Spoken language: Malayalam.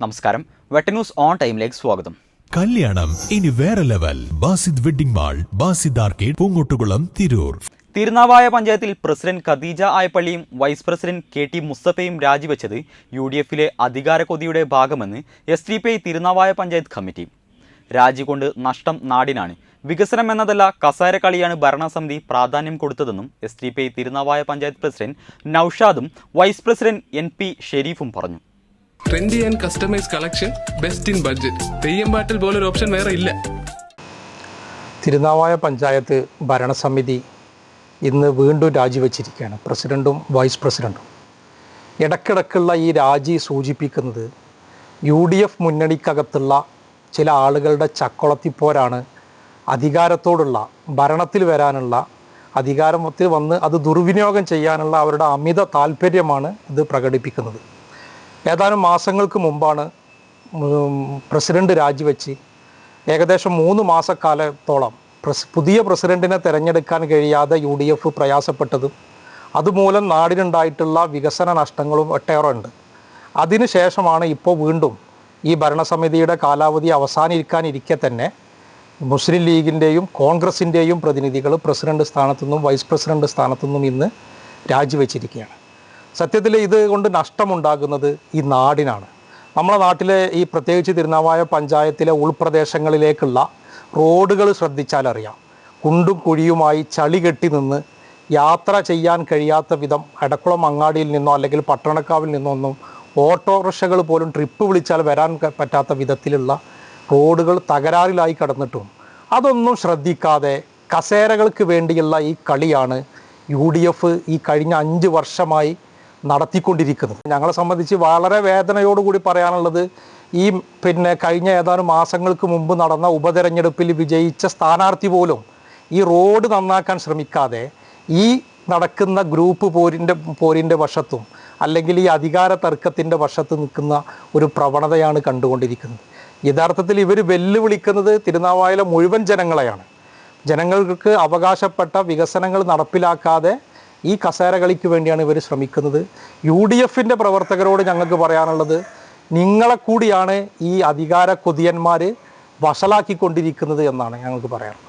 നമസ്കാരം. വെട്ട ന്യൂസ് ഓൺ ടൈമിലേക്ക് സ്വാഗതം. കല്യാണം. ഇനി വേറെ level. Basid wedding mall Basid arcade Poongottukulam Tirur. Thirunavaya പഞ്ചായത്തിൽ പ്രസിഡന്റ് ഖദീജ ആയപ്പള്ളിയും വൈസ് പ്രസിഡന്റ് കെ ടി മുസ്തഫയും രാജിവെച്ചത് യു ഡി എഫിലെ അധികാര കൊതിയുടെ ഭാഗമെന്ന് S D P I Thirunavaya panchayat committee. രാജി കൊണ്ട് നഷ്ടം നാടിനാണ്. വികസനം എന്നതല്ല കസാര കളിയാണ് ഭരണസമിതി പ്രാധാന്യം കൊടുത്തതെന്നും S D P I Thirunavaya panchayat president നൌഷാദും vice president N P ഷെരീഫും പറഞ്ഞു. Trendy and customise collection best in budget Theyyam പാട്ടിൽ പോലൊരു ഓപ്ഷൻ വേറെ ഇല്ല. തിരുനാവായ പഞ്ചായത്ത് ഭരണസമിതി ഇന്ന് വീണ്ടും രാജിവെച്ചിരിക്കുകയാണ്. പ്രസിഡന്റും വൈസ് പ്രസിഡന്റും ഇടക്കിടക്കുള്ള ഈ രാജി സൂചിപ്പിക്കുന്നത് യു ഡി എഫ് മുന്നണിക്കകത്തുള്ള ചില ആളുകളുടെ ചക്കുളത്തിപ്പോരാണ്. അധികാരത്തോടുള്ള ഭരണത്തിൽ വരാനുള്ള അധികാരത്തിൽ വന്ന് അത് ദുർവിനിയോഗം ചെയ്യാനുള്ള അവരുടെ അമിത താല്പര്യമാണ് ഇത് പ്രകടിപ്പിക്കുന്നത്. ഏതാനും മാസങ്ങൾക്ക് മുമ്പാണ് പ്രസിഡന്റ് രാജിവെച്ച് ഏകദേശം മൂന്ന് മാസക്കാലത്തോളം പ്രസ് പുതിയ പ്രസിഡന്റിനെ തിരഞ്ഞെടുക്കാൻ കഴിയാതെ യു ഡി എഫ് പ്രയാസപ്പെട്ടതും അതുമൂലം നാടിനുണ്ടായിട്ടുള്ള വികസന നഷ്ടങ്ങളും ഒട്ടേറെ ഉണ്ട് അതിനുശേഷമാണ് ഇപ്പോൾ വീണ്ടും ഈ ഭരണസമിതിയുടെ കാലാവധി അവസാനിക്കാനിരിക്കെ തന്നെ മുസ്ലിം ലീഗിന്റെയും കോൺഗ്രസിന്റെയും പ്രതിനിധികൾ പ്രസിഡന്റ് സ്ഥാനത്തു നിന്നും വൈസ് പ്രസിഡന്റ് സ്ഥാനത്തു നിന്നും ഇന്ന് രാജിവെച്ചിരിക്കുകയാണ്. സത്യത്തിൽ ഇത് കൊണ്ട് നഷ്ടമുണ്ടാകുന്നത് ഈ നാടിനാണ്. നമ്മുടെ നാട്ടിലെ ഈ പ്രത്യേകിച്ച് തിരുനാവായ പഞ്ചായത്തിലെ ഉൾപ്രദേശങ്ങളിലേക്കുള്ള റോഡുകൾ ശ്രദ്ധിച്ചാൽ അറിയാം കുണ്ടും കുഴിയുമായി ചളി കെട്ടി നിന്ന് യാത്ര ചെയ്യാൻ കഴിയാത്ത വിധം എടക്കുളം അങ്ങാടിയിൽ നിന്നോ അല്ലെങ്കിൽ പട്ടണക്കാവിൽ നിന്നോ ഒന്നും ഓട്ടോറിക്ഷകൾ പോലും ട്രിപ്പ് വിളിച്ചാൽ വരാൻ പറ്റാത്ത വിധത്തിലുള്ള റോഡുകൾ തകരാറിലായി കിടന്നിട്ടും. അതൊന്നും ശ്രദ്ധിക്കാതെ കസേരകൾക്ക് വേണ്ടിയുള്ള ഈ കളിയാണ് യു ഡി എഫ് ഈ കഴിഞ്ഞ അഞ്ച് വർഷമായി നടത്തിക്കൊണ്ടിരിക്കുന്നത്. ഞങ്ങളെ സംബന്ധിച്ച് വളരെ വേദനയോടുകൂടി പറയാനുള്ളത് ഈ പിന്നെ കഴിഞ്ഞ ഏതാനും മാസങ്ങൾക്ക് മുമ്പ് നടന്ന ഉപതെരഞ്ഞെടുപ്പിൽ വിജയിച്ച സ്ഥാനാർത്ഥി പോലും ഈ റോഡ് നന്നാക്കാൻ ശ്രമിക്കാതെ ഈ നടക്കുന്ന ഗ്രൂപ്പ് പോരിന്റെ പോരിന്റെ വശത്തും അല്ലെങ്കിൽ ഈ അധികാര തർക്കത്തിന്റെ വശത്ത് നിൽക്കുന്ന ഒരു പ്രവണതയാണ് കണ്ടുകൊണ്ടിരിക്കുന്നത്. യഥാർത്ഥത്തിൽ ഇവർ വെല്ലുവിളിക്കുന്നത് തിരുനാവായിലെ മുഴുവൻ ജനങ്ങളെയാണ്. ജനങ്ങൾക്ക് അവകാശപ്പെട്ട വികസനങ്ങൾ നടപ്പിലാക്കാതെ ഈ കസേര കളിക്ക് വേണ്ടിയാണ് ഇവർ ശ്രമിക്കുന്നത്. യു ഡി എഫിന്റെ പ്രവർത്തകരോട് ഞങ്ങൾക്ക് പറയാനുള്ളത് നിങ്ങളെ കൂടിയാണ് ഈ അധികാര കൊതിയന്മാർ വഷളാക്കിക്കൊണ്ടിരിക്കുന്നത് എന്നാണ് ഞങ്ങൾക്ക് പറയാനുള്ളത്.